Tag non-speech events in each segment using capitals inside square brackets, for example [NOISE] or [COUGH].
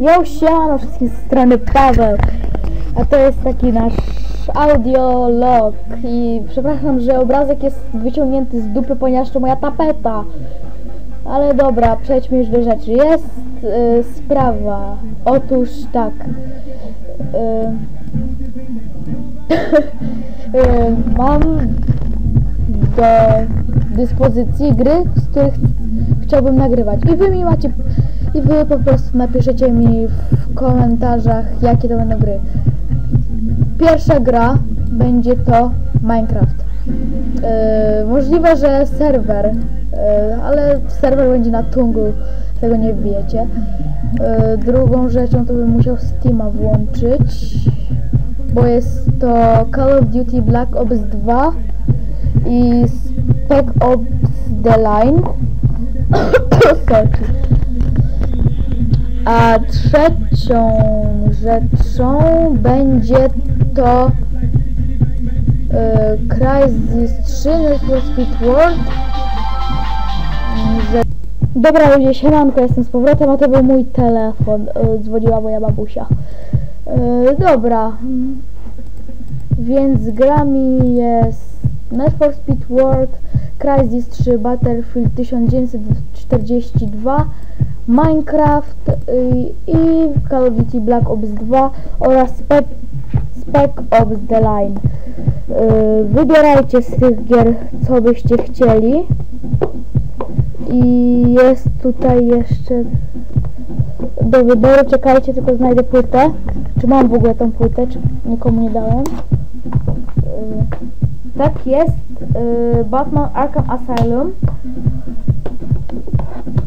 Jo, siano wszystkim z strony Paweł. A to jest taki nasz audiolog i przepraszam, że obrazek jest wyciągnięty z dupy, ponieważ to moja tapeta. Ale dobra, przejdźmy już do rzeczy. Jest y, sprawa. Otóż tak. Y, [LAUGHS] y, mam do dyspozycji gry, z których chciałbym nagrywać. I wy mi macie, i wy po prostu napiszecie mi w komentarzach, jakie to będą gry. Pierwsza gra będzie to Minecraft. Yy, możliwe, że serwer, yy, ale serwer będzie na Tungu, tego nie wbijecie. Yy, drugą rzeczą to bym musiał Steama włączyć, bo jest to Call of Duty Black Ops 2 i Spec Ops The Line. [COUGHS] Sorry. A trzecią rzeczą będzie to yy, Crysis 3 Need for Speed World. Dobra ludzie, siemanko, jestem z powrotem, a to był mój telefon. Yy, dzwoniła moja babusia. Yy, dobra. Więc grami jest for Speed World, Crysis 3, Battlefield 1942, Minecraft y, i Call of Duty Black Ops 2 oraz Spec, Spec Ops The Line. Y, Wybierajcie z tych gier, co byście chcieli. I jest tutaj jeszcze do wyboru, czekajcie, tylko znajdę płytę. Czy mam w ogóle tą płytę, czy nikomu nie dałem? Y, tak jest, Batman Arkham Asylum,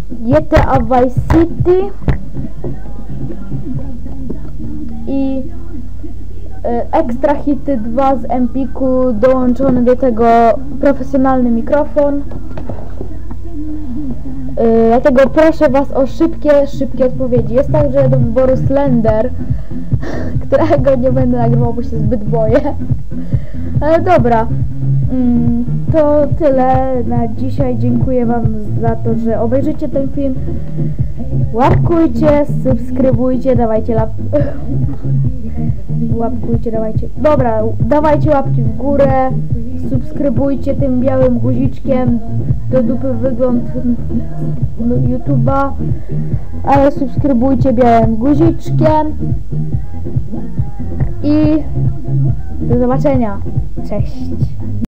GTA Vice City i Extra Hity 2 z Empiku, dołączony do tego profesjonalny mikrofon. Y, Dlatego proszę Was o szybkie, szybkie odpowiedzi. Jest także do wyboru Slender, [LAUGHS] którego nie będę nagrywał, bo się zbyt boję. Ale dobra, to tyle na dzisiaj. Dziękuję Wam za to, że obejrzycie ten film. Łapkujcie, subskrybujcie, dawajcie lap... Łapkujcie, dawajcie... Dobra, dawajcie łapki w górę, subskrybujcie tym białym guziczkiem do dupy wygląd no, YouTube'a, ale subskrybujcie białym guziczkiem i do zobaczenia. Cześć.